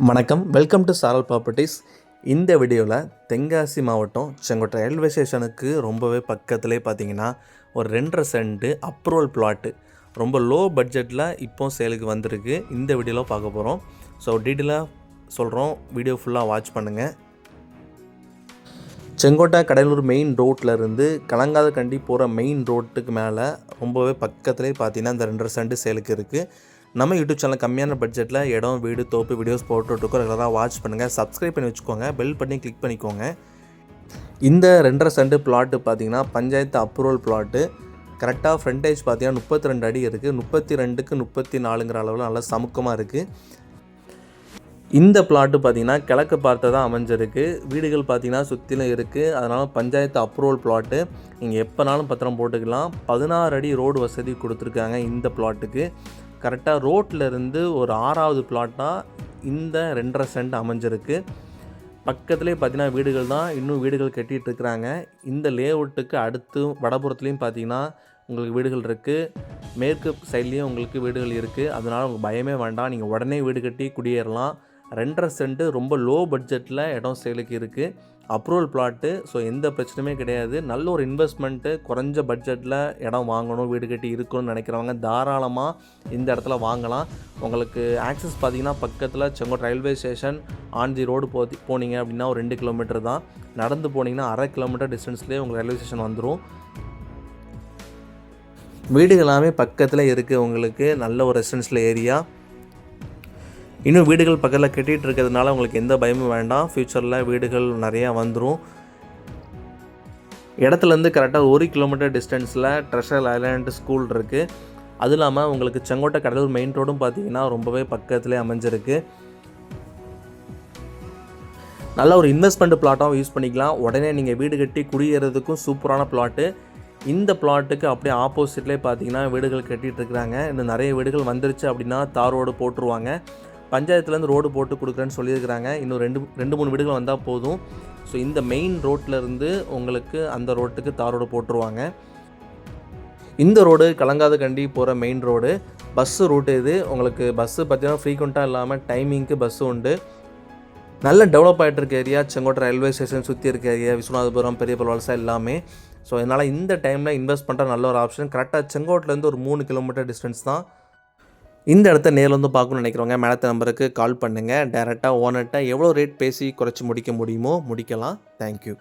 வணக்கம். Welcome to சாரல் properties இந்த வீடியோவில் தென்காசி மாவட்டம் செங்கோட்டை ரயில்வே ஸ்டேஷனுக்கு ரொம்பவே பக்கத்துலேயே பார்த்தீங்கன்னா ஒரு ரெண்டரை சென்ட்டு அப்ரூவல் பிளாட்டு ரொம்ப லோ பட்ஜெட்டில் இப்போ சேலுக்கு வந்திருக்கு. இந்த வீடியோவில் பார்க்க போகிறோம் ஸோ டீட்டெயிலாக சொல்கிறோம் வீடியோ ஃபுல்லாக வாட்ச் பண்ணுங்கள் செங்கோட்டை கடலூர் மெயின் ரோட்டில் இருந்து கலங்காத கண்டி போகிற மெயின் ரோட்டுக்கு மேலே ரொம்பவே பக்கத்துலேயே பார்த்தீங்கன்னா இந்த ரெண்டரை சென்ட் சேலுக்கு இருக்குது நம்ம யூடியூப் சேனல் கம்மியான பட்ஜெட்டில் இடம் வீடு தோப்பு வீடியோஸ் போட்டுருக்கோம் ரெகுலராக வாட்ச் பண்ணுங்கள் சப்ஸ்கிரைப் பண்ணி வச்சுக்கோங்க. பெல் பண்ணி கிளிக் பண்ணிக்கோங்க. இந்த ரெண்டரை சென்ட் பிளாட்டு பார்த்தீங்கன்னா பஞ்சாயத்து அப்ரூவல் பிளாட்டு கரெக்டாக ஃப்ரண்டேஜ் பார்த்தீங்கன்னா முப்பத்தி ரெண்டு அடி இருக்குது முப்பத்தி ரெண்டுக்கு முப்பத்தி நாலுங்கிற அளவில் நல்லா சமுக்கமாக இருக்குது இந்த பிளாட்டு பார்த்தீங்கன்னா கிழக்கு பார்த்ததாக அமைஞ்சிருக்கு. வீடுகள் பார்த்தீங்கன்னா சுற்றிலும் இருக்குது அதனால் பஞ்சாயத்து அப்ரூவல் பிளாட்டு நீங்கள் எப்போனாலும் பத்திரம் போட்டுக்கலாம். பதினாறு அடி ரோடு வசதி கொடுத்துருக்காங்க இந்த பிளாட்டுக்கு கரெக்டாக ரோட்டில் இருந்து ஒரு ஆறாவது பிளாட்டாக இந்த ரெண்டரை சென்ட் அமைஞ்சிருக்கு. பக்கத்துலேயே பார்த்தீங்கன்னா வீடுகள் தான். இன்னும் வீடுகள் கட்டிகிட்டு இருக்கிறாங்க. இந்த லேஅவுட்டுக்கு அடுத்து வடபுறத்துலேயும் பார்த்தீங்கன்னா உங்களுக்கு வீடுகள் இருக்குது மேற்கு சைட்லேயும் உங்களுக்கு வீடுகள் இருக்குது அதனால் உங்களுக்கு பயமே வேண்டாம். நீங்கள் உடனே வீடு கட்டி குடியேறலாம். ரெண்டரை சென்ட்டு ரொம்ப லோ பட்ஜெட்டில் இடம் சேலுக்கு இருக்குது அப்ரூவல் பிளாட்டு ஸோ எந்த பிரச்சனையுமே கிடையாது. நல்ல ஒரு இன்வெஸ்ட்மெண்ட்டு குறைஞ்ச பட்ஜெட்டில் இடம் வாங்கணும் வீடு கட்டி இருக்கணும்னு நினைக்கிறவங்க தாராளமாக இந்த இடத்துல வாங்கலாம். உங்களுக்கு ஆக்சஸ் பார்த்தீங்கன்னா பக்கத்தில் Sengode railway station on the road போ போனீங்க அப்படின்னா ஒரு ரெண்டு கிலோமீட்டர் தான். நடந்து போனீங்கன்னா அரை கிலோமீட்டர் டிஸ்டன்ஸ்லேயே உங்களுக்கு ரயில்வே ஸ்டேஷன் வந்துடும் வீடுகள் எல்லாமே பக்கத்தில் இருக்குது உங்களுக்கு நல்ல ஒரு ரெசிடென்ஷியல் ஏரியா இன்னும் வீடுகள் பக்கத்தில் கட்டிகிட்டு இருக்கிறதுனால உங்களுக்கு எந்த பயமும் வேண்டாம். ஃப்யூச்சரில் வீடுகள் நிறையா வந்துடும் இடத்துலேருந்து கரெக்டாக ஒரு கிலோமீட்டர் டிஸ்டன்ஸில் ட்ரெஷர் ஐலாண்ட் ஸ்கூல் இருக்குது அது இல்லாமல் உங்களுக்கு செங்கோட்டை கடலூர் மெயின் ரோடும் பார்த்தீங்கன்னா ரொம்பவே பக்கத்துலேயே அமைஞ்சிருக்கு. நல்ல ஒரு இன்வெஸ்ட்மெண்ட் பிளாட்டாகவும் யூஸ் பண்ணிக்கலாம். உடனே நீங்கள் வீடு கட்டி குடியேறதுக்கும் சூப்பரான பிளாட்டு இந்த பிளாட்டுக்கு அப்படியே ஆப்போசிட்லேயே பார்த்தீங்கன்னா வீடுகள் கட்டிகிட்டு இருக்கிறாங்க. இன்னும் நிறைய வீடுகள் வந்துருச்சு அப்படின்னா தார் ரோடு போட்டுருவாங்க. பஞ்சாயத்துலேருந்து ரோடு போட்டு கொடுக்குறேன்னு சொல்லியிருக்கிறாங்க. இன்னும் ரெண்டு ரெண்டு மூணு வீடுகள் வந்தால் போதும். ஸோ இந்த மெயின் ரோட்டிலேருந்து உங்களுக்கு அந்த ரோட்டுக்கு தார் ரோடு போட்டுருவாங்க. இந்த ரோடு கலங்காத கண்டி போகிற மெயின் ரோடு பஸ்ஸு ரூட்டு இது. உங்களுக்கு பஸ்ஸு பார்த்தீங்கன்னா ஃப்ரீக்வெண்ட்டாக இல்லாமல் டைமிங்க்கு பஸ்ஸு உண்டு. நல்ல டெவலப் ஆகிட்டு இருக்க ஏரியா செங்கோட்டை ரயில்வே ஸ்டேஷன் சுற்றி இருக்க ஏரியா விஸ்வநாதபுரம் பெரிய பல்வால்சா எல்லாமே. ஸோ இதனால் இந்த டைமில் இன்வெஸ்ட் பண்ணுற நல்ல ஒரு ஆப்ஷன் கரெக்டாக செங்கோட்டிலேருந்து ஒரு மூணு கிலோமீட்டர் டிஸ்டன்ஸ் தான். இந்த இடத்த நேரில் வந்து பார்க்கணும்னு நினைக்கிறவங்க மேலத்த நம்பருக்கு கால் பண்ணுங்கள் டேரெக்டாக ஓனர்கிட்ட எவ்வளோ ரேட் பேசி குறைச்சி முடிக்க முடியுமோ முடிக்கலாம். தேங்க்யூ